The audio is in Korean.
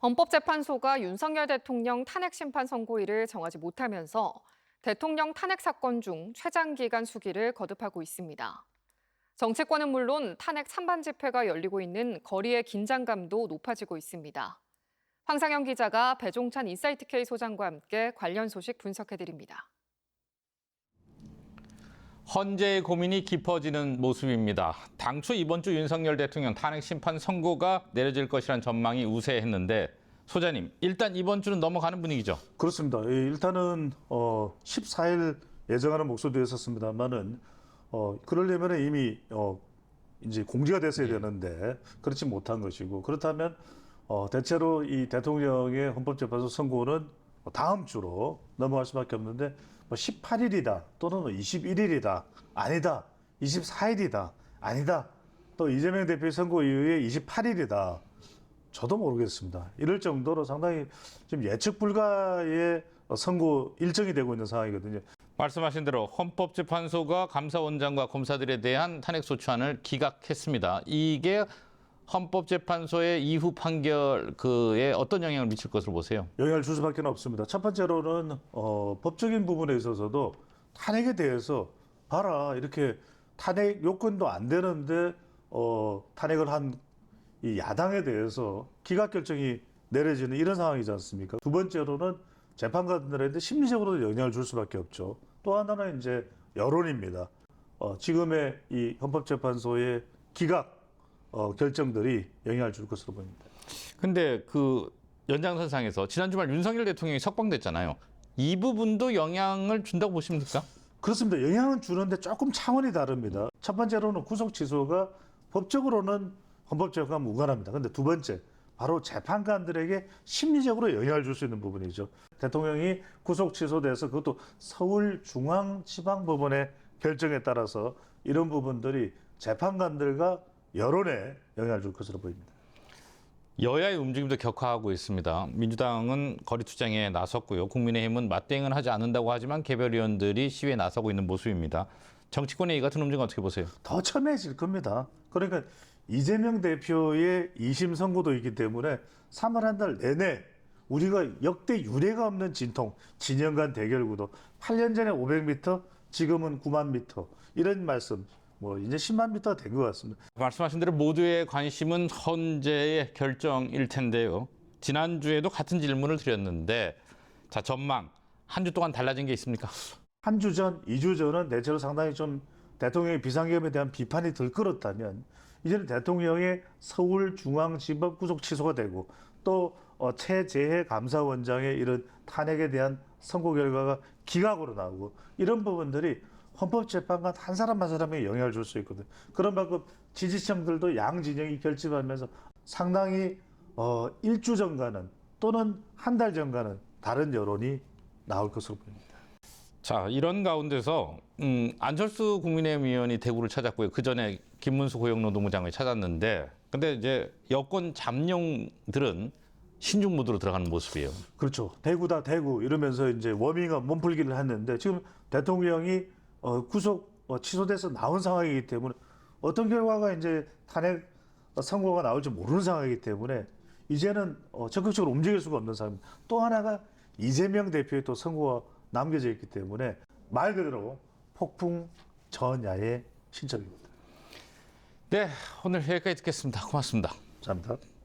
헌법재판소가 윤석열 대통령 탄핵 심판 선고일을 정하지 못하면서 대통령 탄핵 사건 중 최장 기간 수기를 거듭하고 있습니다. 정치권은 물론 탄핵 찬반 집회가 열리고 있는 거리의 긴장감도 높아지고 있습니다. 황상영 기자가 배종찬 인사이트 K 소장과 함께 관련 소식 분석해 드립니다. 헌재의 고민이 깊어지는 모습입니다. 당초 이번 주 윤석열 대통령 탄핵 심판 선고가 내려질 것이란 전망이 우세했는데 소장님 일단 이번 주는 넘어가는 분위기죠. 그렇습니다. 예, 일단은 어, 14일 예정하는 목소리도 있었습니다만은 어, 그러려면 이미 어, 이제 공지가 됐어야 되는데 그렇지 못한 것이고 그렇다면 어, 대체로 이 대통령의 헌법재판소 선고는 다음 주로 넘어갈 수밖에 없는데 뭐 18일이다 또는 뭐 21일이다 아니다 24일이다 아니다 또 이재명 대표의 선고 이후에 28일이다 저도 모르겠습니다. 이럴 정도로 상당히 지금 예측 불가의 선고 일정이 되고 있는 상황이거든요. 말씀하신 대로 헌법재판소가 감사원장과 검사들에 대한 탄핵 소추안을 기각했습니다. 이게 헌법재판소의 이후 판결 그에 어떤 영향을 미칠 것으로 보세요? 영향을 줄 수밖에 없습니다. 첫 번째로는 어, 법적인 부분에 있어서도 탄핵에 대해서 봐라 이렇게 탄핵 요건도 안 되는데 어, 탄핵을 한 이 야당에 대해서 기각 결정이 내려지는 이런 상황이지 않습니까? 두 번째로는 재판관들한테 심리적으로도 영향을 줄 수밖에 없죠. 또 하나는 이제 여론입니다. 어, 지금의 이 헌법재판소의 기각 어, 결정들이 영향을 줄 것으로 보입니다. 근데 그 연장선상에서 지난 주말 윤석열 대통령이 석방됐잖아요. 이 부분도 영향을 준다고 보시면 됩니까? 그렇습니다. 영향은 주는데 조금 차원이 다릅니다. 첫 번째로는 구속 취소가 법적으로는 헌법재판관 무관합니다. 근데 두 번째 바로 재판관들에게 심리적으로 영향을 줄 수 있는 부분이죠. 대통령이 구속 취소돼서 그것도 서울중앙지방법원의 결정에 따라서 이런 부분들이 재판관들과 여론에 영향을 줄 것으로 보입니다. 여야의 움직임도 격화하고 있습니다. 민주당은 거리 투쟁에 나섰고요. 국민의힘은 맞대응은 하지 않는다고 하지만 개별 의원들이 시위에 나서고 있는 모습입니다. 정치권의 이 같은 움직임 어떻게 보세요? 더 첨예해질 겁니다. 그러니까 이재명 대표의 2심 선고도 있기 때문에 3월 한 달 내내 우리가 역대 유례가 없는 진통, 진영 간 대결 구도, 8년 전에 500m, 지금은 9만 m 이런 말씀, 뭐 이제 10만 m가 된 것 같습니다. 말씀하신 대로 모두의 관심은 헌재의 결정일 텐데요. 지난주에도 같은 질문을 드렸는데 자 전망 한 주 동안 달라진 게 있습니까? 한 주 전, 2주 전은 대체로 상당히 좀 대통령의 비상계엄에 대한 비판이 들끓었다면 이제는 대통령의 서울중앙지법 구속 취소가 되고 또 어, 최재해 감사원장의 이런 탄핵에 대한 선고 결과가 기각으로 나오고 이런 부분들이 헌법재판관 한 사람 한 사람에게 영향을 줄 수 있거든. 그런 만큼 지지층들도 양 진영이 결집하면서 상당히 어, 일주 전과는 또는 한 달 전과는 다른 여론이 나올 것으로 보입니다. 자 이런 가운데서 음, 안철수 국민의힘 의원이 대구를 찾았고요. 그 전에 김문수 고용노동부장을 찾았는데 근데 이제 여권 잠룡들은 신중 모드로 들어가는 모습이에요. 그렇죠. 대구다 대구 이러면서 이제 워밍업 몸풀기를 했는데 지금 대통령이 어, 구속 어, 취소돼서 나온 상황이기 때문에 어떤 결과가 이제 탄핵 선고가 나올지 모르는 상황이기 때문에 이제는 어, 적극적으로 움직일 수가 없는 상황입니다. 또 하나가 이재명 대표의 또 선고가 남겨져 있기 때문에 말 그대로 폭풍 전야의 신청입니다. 네 오늘 여기까지 듣겠습니다. 고맙습니다. 감사합니다.